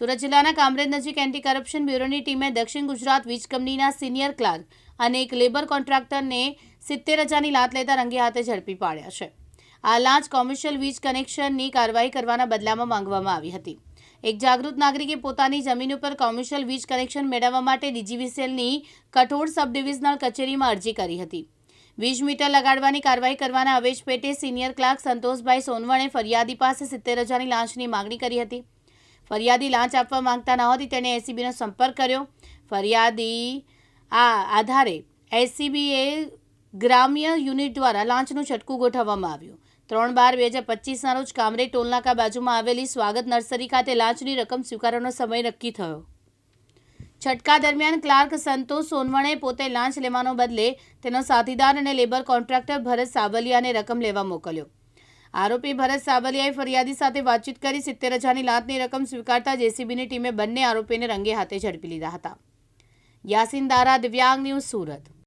સુરત જિલ્લાના કામરેજ નજીક anti corruption બ્યુરોની ટીમે દક્ષિણ ગુજરાત વીજ કંપનીના સિનિયર ક્લાર્ક અને એક લેબર કોન્ટ્રાક્ટરને સિત્તેર હજારની લાત લેતા રંગે હાથે ઝડપી પાડ્યા છે. આ લાંચ કોમર્શિયલ વીજ કનેક્શનની કાર્યવાહી કરવાના બદલામાં માંગવામાં આવી હતી. એક જાગૃત નાગરિકે પોતાની જમીન ઉપર કોમર્શિયલ વીજ કનેક્શન મેળવવા માટે ડીજીવીસીએલની કઠોળ સબ ડિવિઝનલ કચેરીમાં અરજી કરી હતી. વીજ મીટર લગાડવાની કાર્યવાહી કરવાના અવેજ પેટે સિનિયર ક્લાર્ક સંતોષભાઈ સોનવણે ફરિયાદી પાસે સિત્તેર હજારની લાંચની માંગણી કરી હતી. ફરિયાદી લાંચ આપવા માંગતા ન હતી, તેણે એસીબીનો સંપર્ક કર્યો. ફરિયાદી આ આધારે એસીબીએ ગ્રામ્ય યુનિટ દ્વારા લાંચનું છટકું ગોઠવવામાં આવ્યું. ત્રણ બાર બે હજાર પચીસના રોજ કામરે ટોલનાકા બાજુમાં આવેલી સ્વાગત નર્સરી ખાતે લાંચની રકમ સ્વીકારવાનો સમય નક્કી થયો. છટકા દરમિયાન ક્લાર્ક સંતોષ સોનવણે પોતે લાંચ લેવાનો બદલે તેનો સાથીદાર અને લેબર કોન્ટ્રાક્ટર ભરત સાબલિયાને રકમ લેવા મોકલ્યો. આરોપી ભરત સાબલિયાએ ફરિયાદી સાથે વાતચીત કરી સિત્તેર હજારની લાંચની રકમ સ્વીકારતા જેસીબીની ટીમે બંને આરોપીને રંગે હાથે ઝડપી લીધા હતા. યાસીન દારા દિવ્યાંગ ન્યૂઝ સુરત.